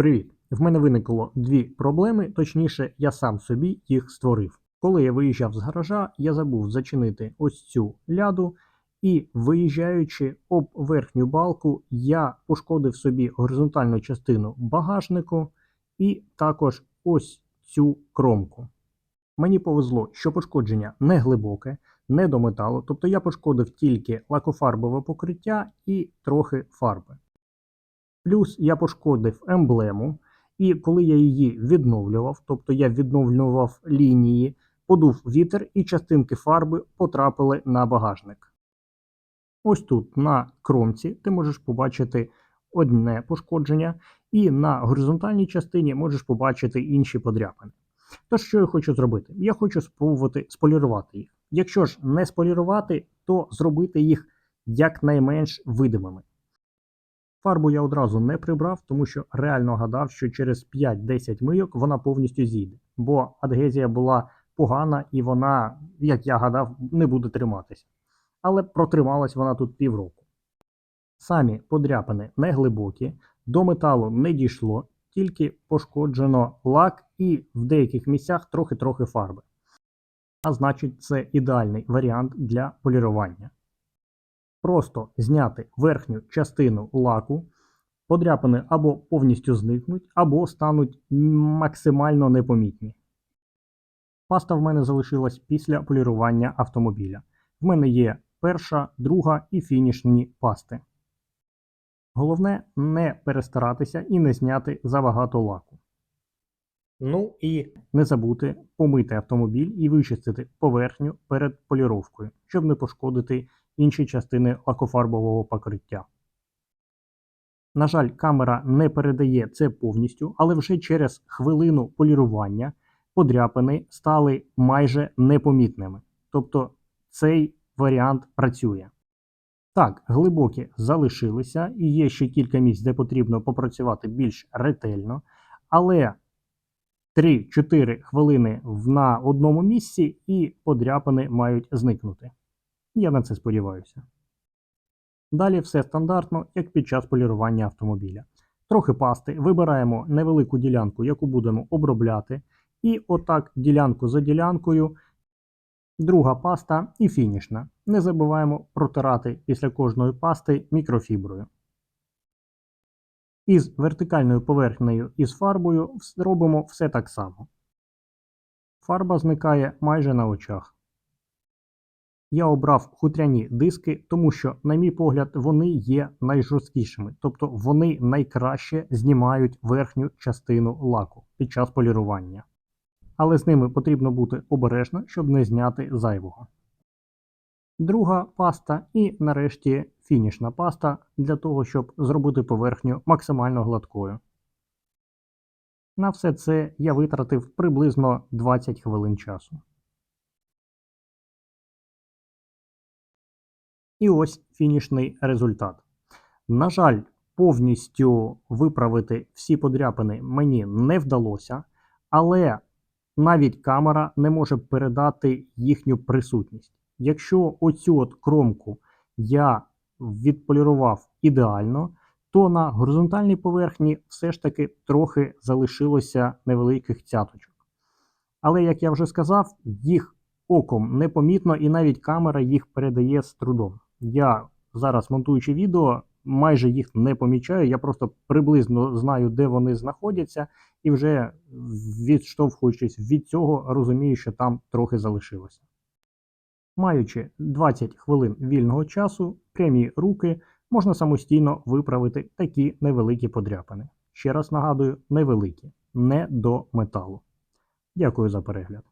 Привіт! В мене виникло дві проблеми, точніше, я сам собі їх створив. Коли я виїжджав з гаража, я забув зачинити ось цю ляду, і виїжджаючи об верхню балку, я пошкодив собі горизонтальну частину багажнику і також ось цю кромку. Мені повезло, що пошкодження не глибоке, не до металу, тобто я пошкодив тільки лакофарбове покриття і трохи фарби. Плюс я пошкодив емблему, і коли я її відновлював, тобто я відновлював лінії, подув вітер і частинки фарби потрапили на багажник. Ось тут на кромці ти можеш побачити одне пошкодження, і на горизонтальній частині можеш побачити інші подряпини. Тож, що я хочу зробити? Я хочу спробувати сполірувати їх. Якщо ж не сполірувати, то зробити їх якнайменш видимими. Фарбу я одразу не прибрав, тому що реально гадав, що через 5-10 мийок вона повністю зійде, бо адгезія була погана і вона, як я гадав, не буде триматися. Але протрималась вона тут півроку. Самі подряпини не глибокі, до металу не дійшло, тільки пошкоджено лак і в деяких місцях трохи-трохи фарби. А значить, це ідеальний варіант для полірування. Просто зняти верхню частину лаку, подряпини або повністю зникнуть, або стануть максимально непомітні. Паста в мене залишилась після полірування автомобіля. В мене є перша, друга і фінішні пасти. Головне не перестаратися і не зняти забагато лаку. Ну і не забути помити автомобіль і вичистити поверхню перед поліровкою, щоб не пошкодити інші частини лакофарбового покриття. На жаль, камера не передає це повністю, але вже через хвилину полірування подряпини стали майже непомітними. Тобто цей варіант працює. Так, глибокі залишилися, і є ще кілька місць, де потрібно попрацювати більш ретельно, але 3-4 хвилини на одному місці і подряпини мають зникнути. Я на це сподіваюся. Далі все стандартно, як під час полірування автомобіля. Трохи пасти, вибираємо невелику ділянку, яку будемо обробляти, і отак ділянку за ділянкою. Друга паста і фінішна. Не забуваємо протирати після кожної пасти мікрофіброю. Із вертикальною поверхнею і з фарбою робимо все так само. Фарба зникає майже на очах. Я обрав хутряні диски, тому що, на мій погляд, вони є найжорсткішими, тобто вони найкраще знімають верхню частину лаку під час полірування. Але з ними потрібно бути обережно, щоб не зняти зайвого. Друга паста і нарешті фінішна паста для того, щоб зробити поверхню максимально гладкою. На все це я витратив приблизно 20 хвилин часу. І ось фінішний результат. На жаль, повністю виправити всі подряпини мені не вдалося, але навіть камера не може передати їхню присутність. Якщо оцю от кромку я відполірував ідеально, то на горизонтальній поверхні все ж таки трохи залишилося невеликих цяточок. Але, як я вже сказав, їх оком непомітно і навіть камера їх передає з трудом. Я зараз монтуючи відео, майже їх не помічаю. Я просто приблизно знаю, де вони знаходяться, і вже відштовхуючись від цього, розумію, що там трохи залишилося. Маючи 20 хвилин вільного часу, прямі руки можна самостійно виправити такі невеликі подряпини. Ще раз нагадую, невеликі, не до металу. Дякую за перегляд.